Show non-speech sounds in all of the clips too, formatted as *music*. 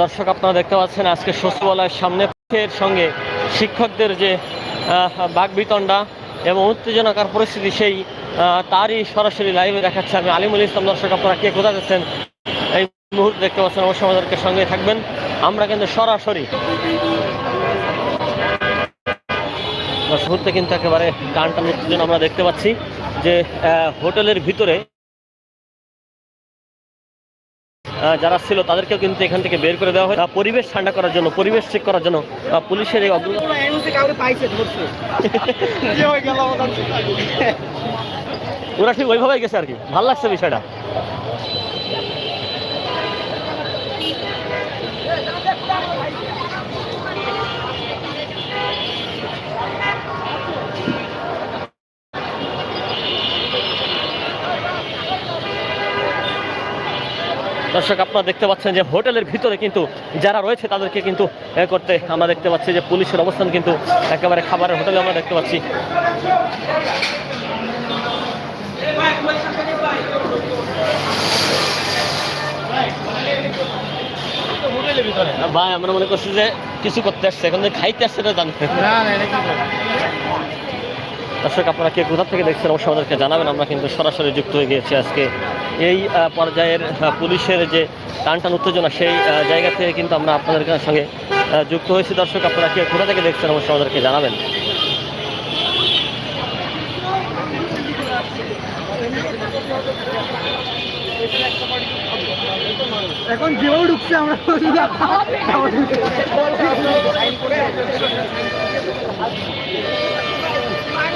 দর্শক আপনারা দেখতে পাচ্ছেন আজকে সচিবালয়ের সামনে এর সঙ্গে শিক্ষকদের যে বাগবিতণ্ডা এবং উত্তেজনাকার পরিস্থিতি, সেই তারই সরাসরি লাইভে দেখাচ্ছে আমি আলিমুল ইসলাম। দর্শক, আপনারা কে কোথায় যাচ্ছেন এই মুহূর্তে দেখতে পাচ্ছেন অবশ্যই আমাদেরকে সঙ্গে থাকবেন। আমরা কিন্তু সরাসরি মুহূর্তে কিন্তু একেবারে টান উত্তেজনা আমরা দেখতে পাচ্ছি যে হোটেলের ভিতরে যারা ছিল তাদেরকেও কিন্তু এখান থেকে বের করে দেওয়া হয়। পরিবেশ ঠান্ডা করার জন্য, পরিবেশ ঠিক করার জন্য পুলিশের *laughs* ওরা ঠিক ওইভাবেই গেছে আর কি। ভালো লাগছে বিষয়টা। দর্শক, আপনারা দেখতে পাচ্ছেন যে হোটেলের ভিতরে কিন্তু যারা রয়েছে তাদেরকে কিন্তু এ করতে আমরা দেখতে পাচ্ছি যে পুলিশের অবস্থান কিন্তু একেবারে খাবারের হোটেলে আমরা দেখতে পাচ্ছি। ভাই, আমরা মনে করছি যে কিছু করতে আসছে, এখন খাইতে আসছে, এটা জানতে দর্শক আপনারা কে কোথা থেকে দেখছেন অবশ্যই আমাদেরকে জানাবেন আমরা কিন্তু সরাসরি যুক্ত হয়ে গিয়েছি আজকে এই পর্যায়ের পুলিশের যে টান টান উত্তেজনা সেই জায়গা থেকে কিন্তু আমরা আপনাদের সঙ্গে যুক্ত হয়েছি দর্শক আপনারা কে কোথা থেকে দেখছেন অবশ্যই আমাদেরকে জানাবেন এখন যেও ঢুকছে আমরা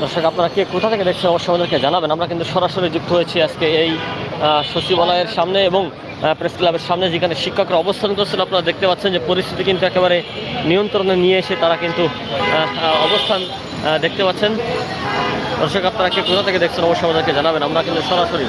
দর্শক, আপনারা কে কোথা থেকে দেখছেন অবশ্যই আমাদেরকে জানাবেন। আমরা কিন্তু সরাসরি যুক্ত হয়েছি আজকে এই সচিবালয়ের সামনে এবং প্রেস ক্লাবের সামনে যেখানে শিক্ষকরা অবস্থান করছেন, আপনারা দেখতে পাচ্ছেন যে পরিস্থিতি কিন্তু একেবারে নিয়ন্ত্রণে নিয়ে এসে তারা কিন্তু অবস্থান দেখতে পাচ্ছেন। দর্শক, আপনারা কে কোথা থেকে দেখছেন অবশ্যই আমাদেরকে জানাবেন। আমরা কিন্তু সরাসরি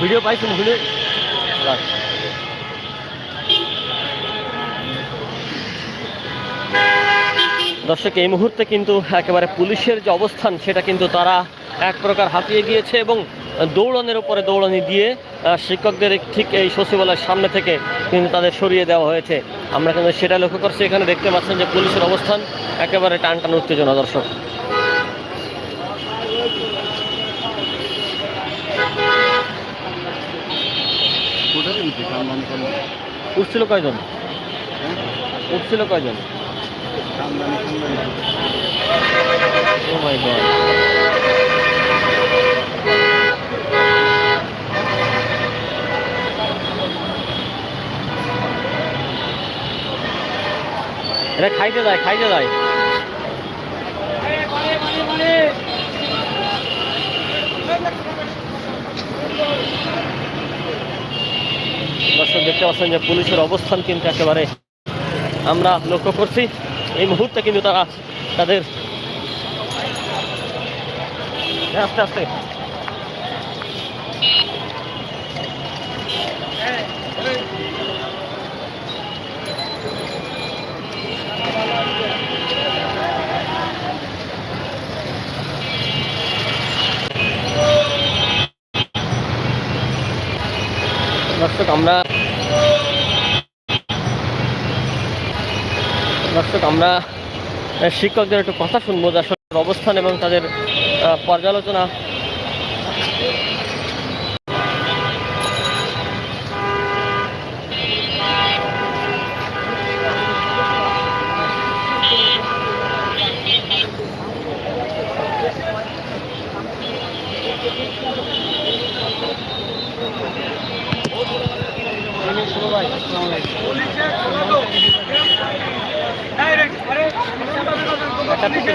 ভিডিও পাইছেন ভিডিও দর্শক, এই মুহূর্তে কিন্তু একেবারে পুলিশের যে অবস্থান, সেটা কিন্তু তারা এক প্রকার হাতিয়ে গিয়েছে এবং দৌড়নের উপরে দৌড়ানি দিয়ে শিক্ষকদের ঠিক এই সচিবালয়ের সামনে থেকে কিন্তু তাদের সরিয়ে দেওয়া হয়েছে। আমরা কিন্তু সেটা লক্ষ্য করছি। এখানে দেখতে পাচ্ছেন যে পুলিশের অবস্থান একেবারে টান টান উত্তেজনা দর্শক। উঠছিল কয়জন? উঠছিল কয়জন? ও মাই গড খাইতে যায় খাইতে যায়। দেখতে পাচ্ছেন যে পুলিশের অবস্থান কিন্তু একেবারে আমরা লক্ষ্য করছি। এই মুহূর্তে কিন্তু তারা তাদের আস্তে আস্তে। আমরা শিক্ষকদের একটু কথা শুনব যে অবস্থান এবং তাদের পর্যালোচনা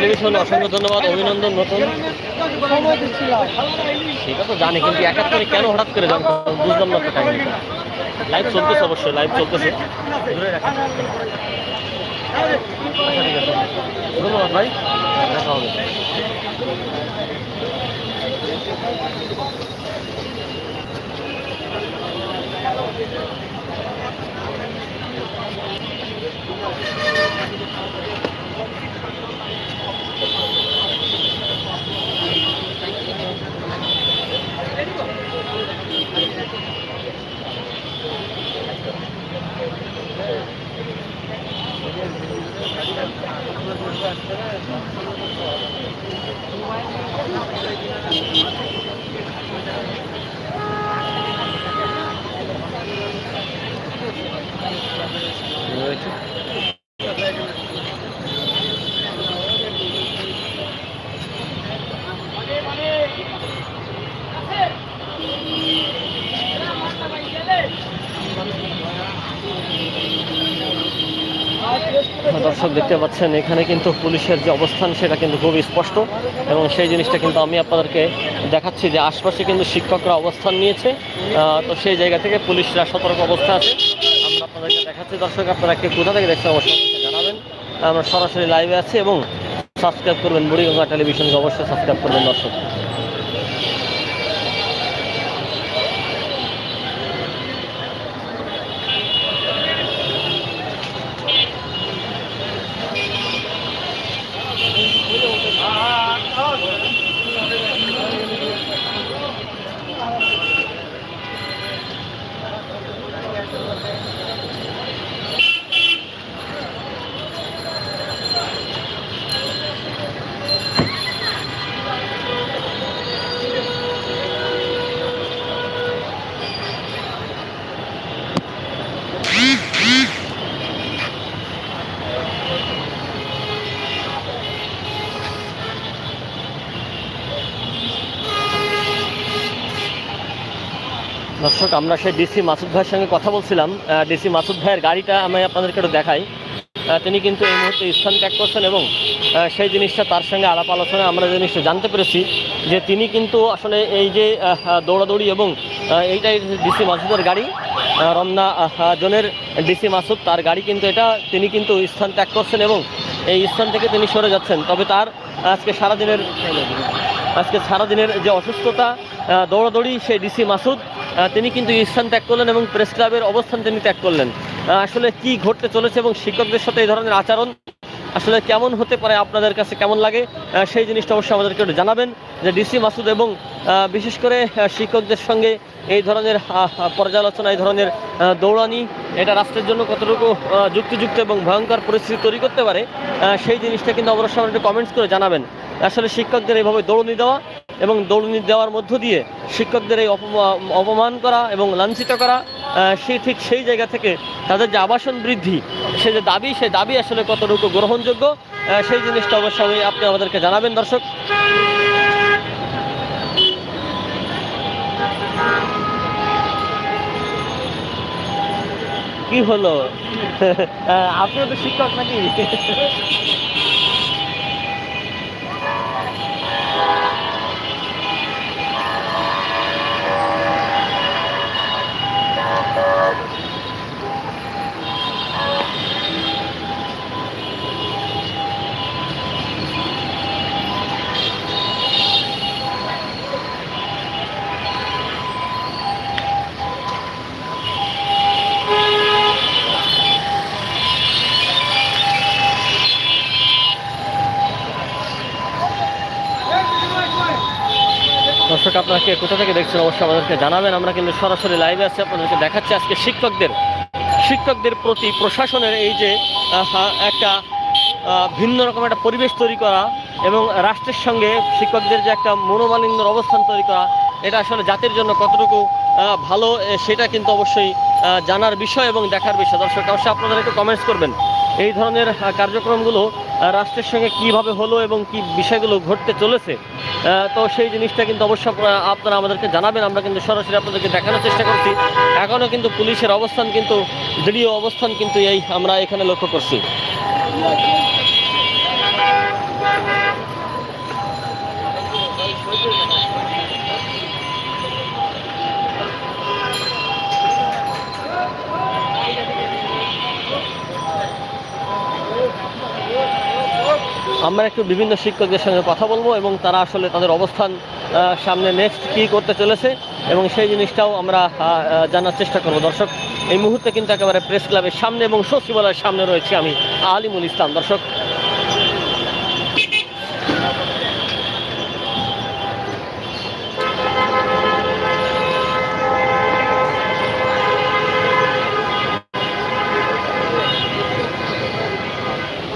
একাত্তর অসংখ্য ধন্যবাদ, অভিনন্দন নতুন সেটা তো জানি, কিন্তু একাত্তরে কেন হঠাৎ করে জানতাম বুঝলাম না তো লাইভ চলতেছে অবশ্যই লাইভ চলতেছে। আচ্ছা। ধন্যবাদ ভাই, দেখা হবে দর্শক দেখতে পাচ্ছেন, এখানে কিন্তু পুলিশের যে অবস্থান, সেটা কিন্তু খুব স্পষ্ট। এবং সেই জিনিসটা কিন্তু আমি আপনাদেরকে দেখাচ্ছি যে আশপাশে কিন্তু শিক্ষকরা অবস্থান নিয়েছে। তো সেই জায়গা থেকে পুলিশরা সতর্ক অবস্থা আছে। দেখাচ্ছি দর্শক, আপনারা কে কোথা থেকে দেখছেন? অবশ্যই জানাবেন। আমরা সরাসরি লাইভে আছি এবং সাবস্ক্রাইব করবেন বুড়িগঙ্গা টেলিভিশনকে অবশ্যই সাবস্ক্রাইব করবেন দর্শক। দর্শক, আমরা সেই ডিসি মাসুদ ভাইয়ের সঙ্গে কথা বলছিলাম। ডিসি মাসুদ ভাইয়ের গাড়িটা আমি আপনাদেরকে একটু দেখাই। তিনি কিন্তু এই মুহূর্তে স্থান ত্যাগ করছেন এবং সেই জিনিসটা তার সঙ্গে আলাপ আলোচনায় আমরা জিনিসটা জানতে পেরেছি, যে তিনি কিন্তু আসলে এই যে দৌড়াদৌড়ি এবং এইটাই ডিসি মাসুদের গাড়ি। রমনা জোনের ডিসি মাসুদ তার গাড়ি কিন্তু এটা, তিনি কিন্তু স্থান ত্যাগ করছেন এবং এই স্থান থেকে তিনি সরে যাচ্ছেন। তবে তার আজকে সারাদিনের আজকে সারাদিনের যে অসুস্থতা দৌড়াদৌড়ি সেই ডিসি মাসুদ তিনি কিন্তু স্থান ত্যাগ করলেন এবং প্রেস ক্লাবের অবস্থান তিনি ত্যাগ করলেন। আসলে কি ঘটতে চলেছে এবং শিক্ষকদের সাথে এই ধরনের আচরণ, আসলে কেমন হতে পারে আপনাদের কাছে কেমন লাগে সেই জিনিসটা অবশ্যই আমাদেরকে একটু জানাবেন যে ডিসি মাসুদ এবং বিশেষ করে শিক্ষকদের সঙ্গে এই ধরনের পর্যালোচনা, এই ধরনের দৌড়ানি, এটা রাষ্ট্রের জন্য কতটুকু যুক্তিযুক্ত এবং ভয়ঙ্কর পরিস্থিতি তৈরি করতে পারে সেই জিনিসটা কিন্তু অবশ্যই আমাদের একটু কমেন্টস করে জানাবেন। আসলে শিক্ষকদের এইভাবে দৌড়নি দেওয়া এবং দৌড়নি দেওয়ার মধ্য দিয়ে শিক্ষকদের এই অপমা- অপমান করা এবং লাঞ্ছিত করা সে ঠিক সেই জায়গা থেকে তাদের যে আবাসন বৃদ্ধি, সে যে দাবি সেই দাবি আসলে কতটুকু গ্রহণযোগ্য সেই জিনিসটা অবশ্যই আপনি আমাদেরকে জানাবেন, দর্শক। কি হলো? *laughs* আপনিও তো শিক্ষক নাকি? *laughs* আপনারা কোথা থেকে দেখছেন অবশ্যই আমাদেরকে জানাবেন। আমরা কিন্তু সরাসরি লাইভে আছি। আপনাদেরকে দেখাচ্ছি আজকে শিক্ষকদের শিক্ষকদের প্রতি প্রশাসনের এই যে একটা ভিন্ন রকম একটা পরিবেশ তৈরি করা এবং রাষ্ট্রের সঙ্গে শিক্ষকদের যে একটা মনোমালিন্যর অবস্থান তৈরি করা, এটা আসলে জাতির জন্য কতটুকু ভালো সেটা কিন্তু অবশ্যই জানার বিষয় এবং দেখার বিষয়। দর্শক, অবশ্যই আপনারা একটু কমেন্টস করবেন। এই ধরনের কার্যক্রমগুলো রাষ্ট্রের সঙ্গে কীভাবে হলো এবং কি বিষয়গুলো ঘটতে চলেছে তো সেই জিনিসটা কিন্তু অবশ্যই আপনারা- আমাদেরকে জানাবেন। আমরা কিন্তু সরাসরি আপনাদেরকে দেখানোর চেষ্টা করছি। এখনও কিন্তু পুলিশের অবস্থান কিন্তু দৃঢ় অবস্থান কিন্তু এই আমরা এখানে লক্ষ্য করছি। আমরা একটু বিভিন্ন শিক্ষকদের সঙ্গে কথা বলব এবং তারা আসলে তাদের অবস্থান সামনে নেক্সট কী করতে চলেছে এবং সেই জিনিসটাও আমরা জানার চেষ্টা করব। দর্শক, এই মুহূর্তে কিন্তু একেবারে প্রেস ক্লাবের সামনে এবং সচিবালয়ের সামনে রয়েছে আমি, আলিমুল ইসলাম। দর্শক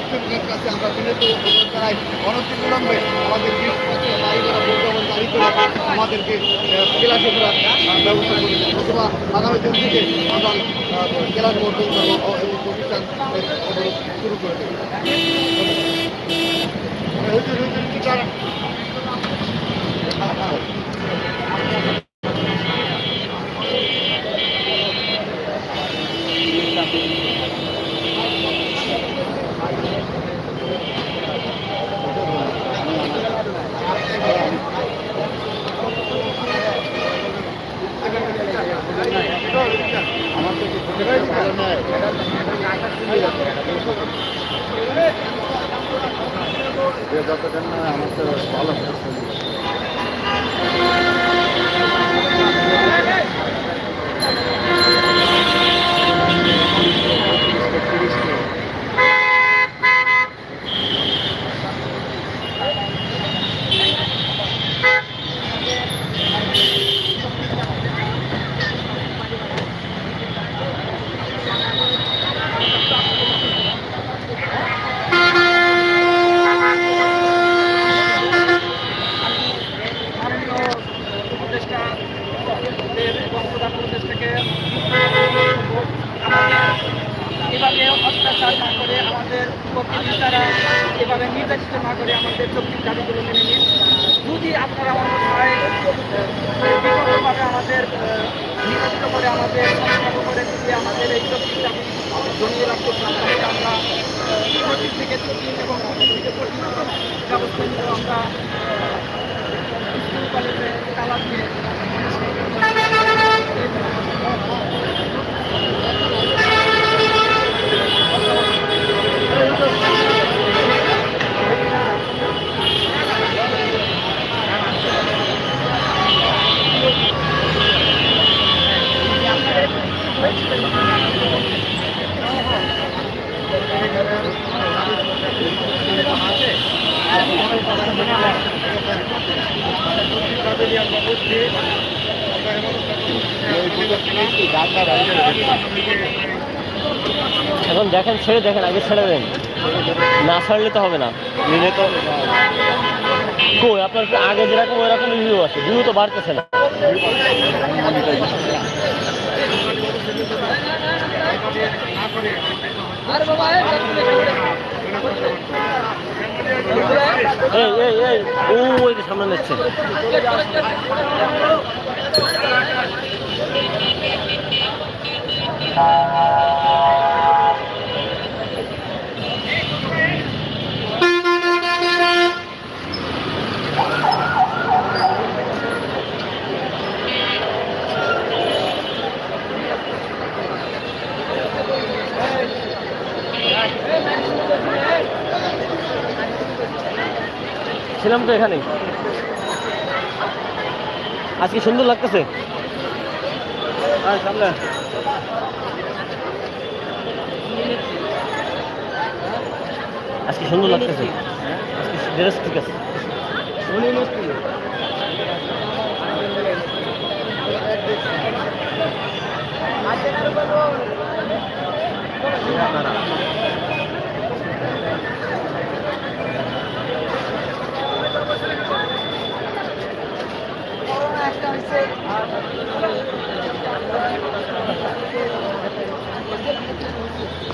প্রত্যেকের কাছে আমরা বিনীত অনুরোধ জানাই অনতিবিলম্বে আমাদের জিনিসপত্র গাড়ি করা বর্তমান গাড়ি করে আমাদেরকে ক্লাসে করার ব্যবস্থা করে অথবা আগামী দিন থেকে আমরা বর্তন করব এবং প্রতিষ্ঠান শুরু করে দেবো হুজুর হুজুর এখন দেখেন ছেড়ে দেখেন আগে ছেড়ে দেন। না ছাড়লে তো হবে না। নিলে তো কই আপনার আগে যেরকম ওইরকম ভিউ আছে। ভিউ তো বাড়তেছে না। আরে বাবা এই এই এই ও ওই সামনে নিচ্ছে। ছিলাম তো এখানে আজকে সুন্দর লাগতেছে। সামনে আজকে সুন্দর লাগতেছে। আজকে ড্রেস ঠিক আছে। Yeah, Thank you.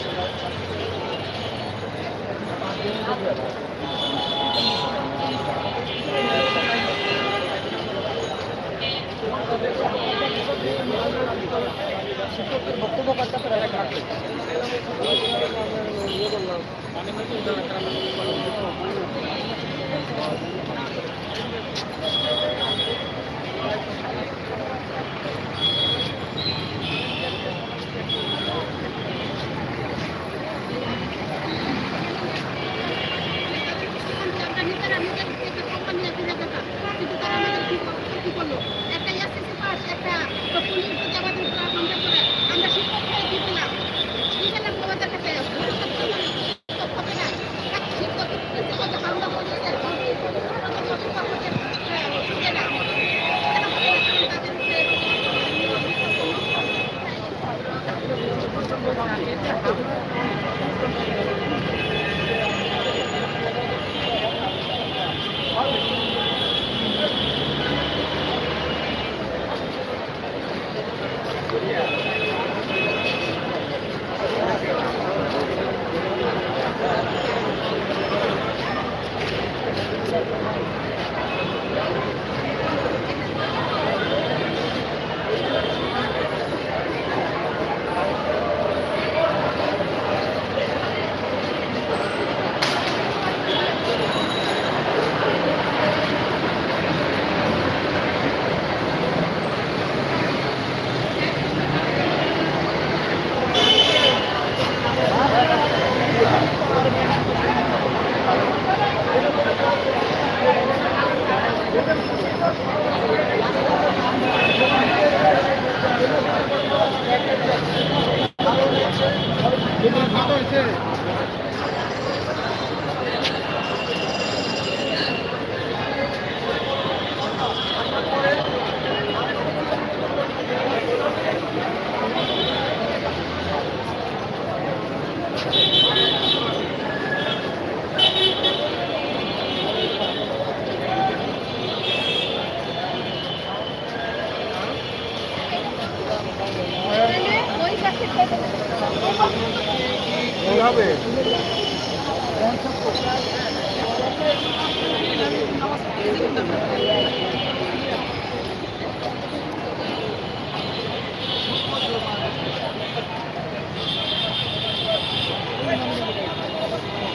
হবে?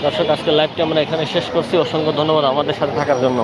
দর্শক আজকে লাইভটি আমরা এখানে শেষ করছি। অসংখ্য ধন্যবাদ আমাদের সাথে থাকার জন্য।